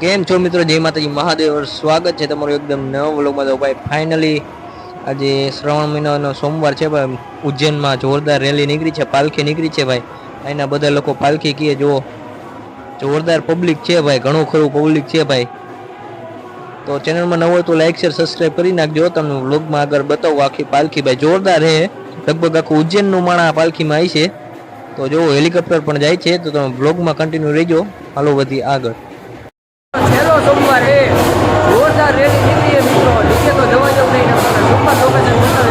કેમ છો મિત્રો? જય માતાજી. મહાદેવ, સ્વાગત છે તમારું એકદમ નવો વ્લોગમાં. તો ભાઈ ફાઇનલી આજે શ્રાવણ મહિનાનો સોમવાર છે ભાઈ ઉજ્જૈનમાં જોરદાર રેલી નીકળી છે, પાલખી નીકળી છે, ભાઈ. અહીંના બધા લોકો પાલખી કીએ. જુઓ જોરદાર પબ્લિક છે, ભાઈ. ઘણું ખરું પબ્લિક છે, ભાઈ. તો ચેનલમાં નવો તો લાઈક શેર સબસ્ક્રાઈબ કરી નાખજો. તમને વ્લોગમાં આગળ બતાવું આખી પાલખી, ભાઈ. જોરદાર રહે લગભગ આખું ઉજ્જૈનનું માણા પાલખીમાં આવી છે. તો જો હેલિકોપ્ટર પણ જાય છે, તો તમે વ્લોગમાં કન્ટિન્યુ રહેજો. હાલો, વધી આગળ. છેલ્લો સોમવાર એ જોરદાર રેલી નીકળી મિત્રો. નીચે તો જવા જવું નહીં. સોમવાર લોકેશન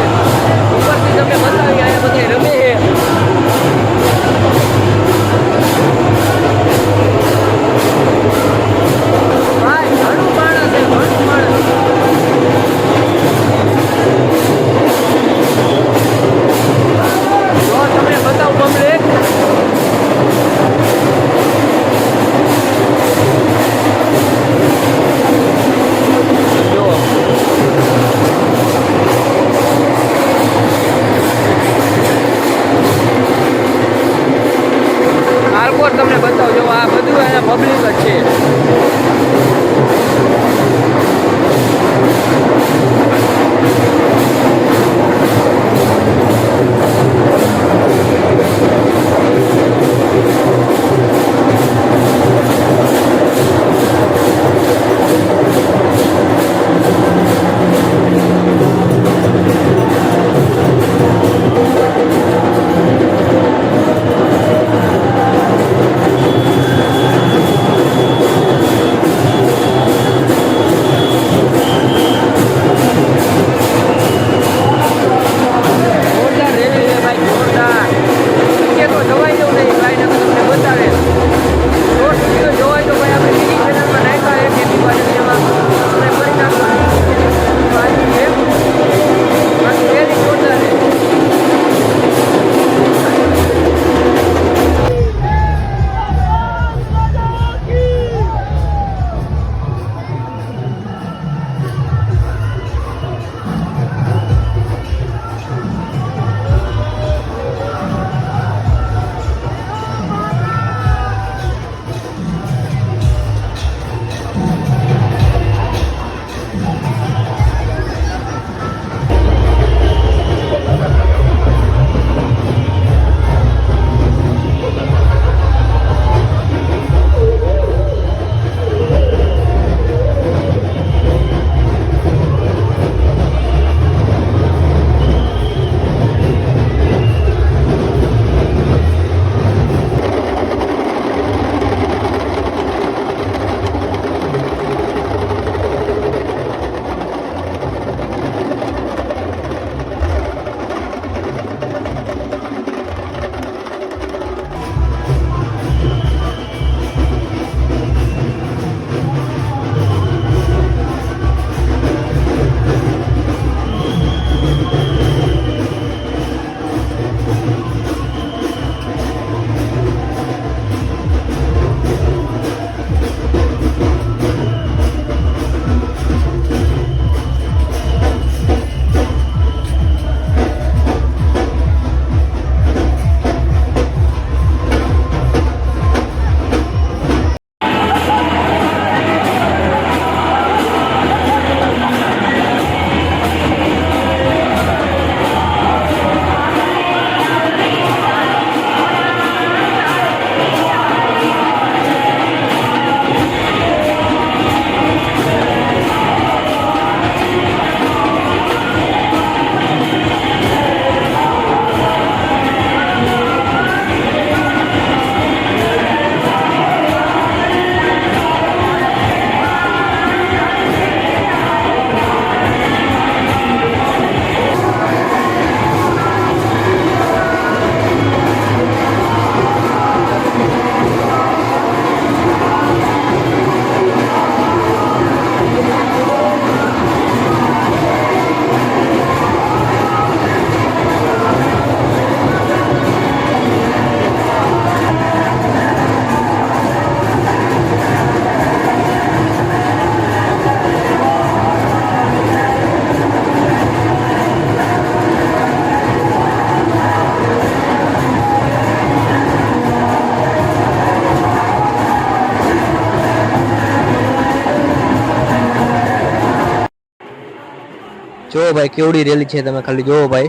જો ભાઈ, કેવડી રેલી છે તમે ખાલી જોવો ભાઈ.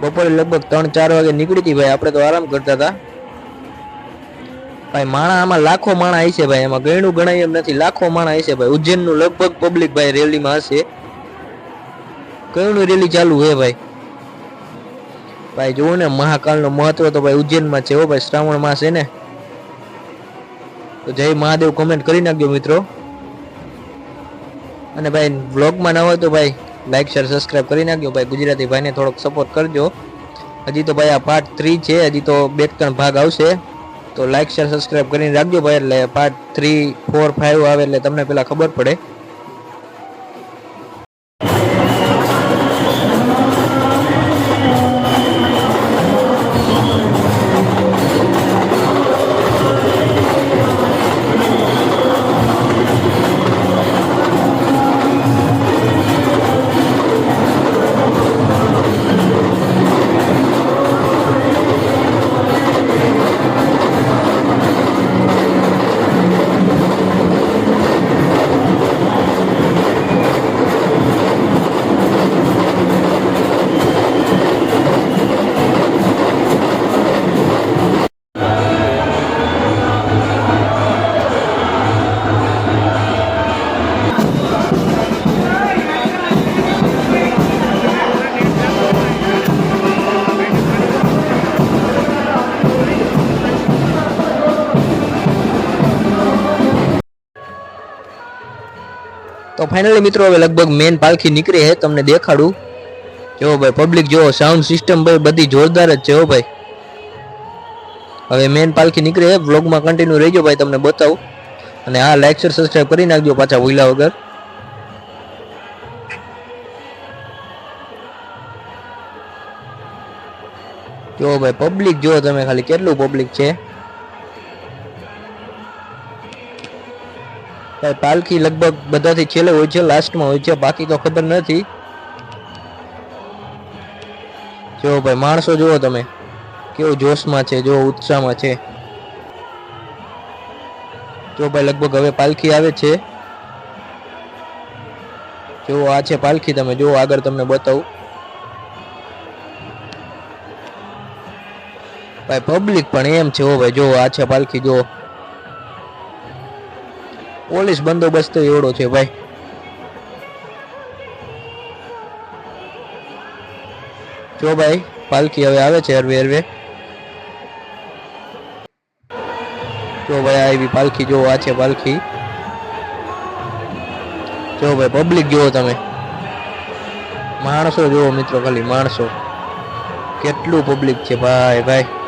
બપોરે લગભગ ત્રણ ચાર વાગે નીકળી હતી ભાઈ, આપણે તો આરામ કરતા હતા. ભાઈ, માણા આમાં લાખો માણા હશે ભાઈ, એમાં ગણું ગણાય એમ નથી, લાખો માણા હશે ભાઈ. ઉજ્જૈનનું લગભગ પબ્લિક ભાઈ રેલીમાં હશે. કયું રેલી ચાલુ હે ભાઈ. ભાઈ, જુઓ ને મહાકાળનો મહત્વ તો ભાઈ ઉજ્જૈનમાં છે હો ભાઈ, શ્રાવણ માસ છે ને. તો જય મહાદેવ કોમેન્ટ કરી નાખજો મિત્રો. અને ભાઈ વ્લોગમાં ના હોય તો ભાઈ લાઈક શેર સબસ્ક્રાઇબ કરી નાખજો. ભાઈ, ગુજરાતી ભાઈને થોડોક સપોર્ટ કરજો. હજી તો ભાઈ આ પાર્ટ થ્રી છે. હજી તો બે ત્રણ ભાગ આવશે. તો લાઈક શેર સબસ્ક્રાઇબ કરીને રાખજો ભાઈ. એટલે પાર્ટ થ્રી ફોર ફાઇવ આવે એટલે તમને પેલા ખબર પડે. ફાઇનલી મિત્રો, હવે લગભગ મેન પાલખી નીકળી છે. તમને દેખાડું. જો ભાઈ પબ્લિક જો સાઉન્ડ સિસ્ટમ ભાઈ, બધી જોરદાર જ છે હો ભાઈ. હવે મેન પાલખી નીકળે છે. વ્લોગમાં કન્ટિન્યુ રહેજો ભાઈ, તમને બતાવું. અને આ લાઈક શેર સબસ્ક્રાઈબ કરી નાખજો પાછા ભૂલ્યા વગર. જો ભાઈ પબ્લિક જો, તમે ખાલી કેટલું પબ્લિક છે? પાલખી લગભગ બધાથી છેલ્લે હોય છે લાસ્ટમાં હોય છે, બાકી તો ખબર નથી. જો ભાઈ, માણસો જુઓ તમે, કેવો જોશમાં છે, જો ઉત્સાહમાં છે. જો ભાઈ, લગભગ હવે પાલખી આવે છે. જો આ છે પાલખી તમે, જો આગળ તમને બતાવું. ભાઈ પબ્લિક પણ એમ છે ઓ ભાઈ, જો આ છે પાલખી, જો. પોલીસ બંદોબસ્ત એવડો છે ભાઈ. જો ભાઈ, પાલખી હવે આવે છે હરવે હરવે. જો ભાઈ આવી પાલખી જો આ છે પાલખી. જો ભાઈ પબ્લિક જુઓ તમે. માણસો જુઓ મિત્રો ખાલી, માણસો. કેટલું પબ્લિક છે ભાઈ ભાઈ.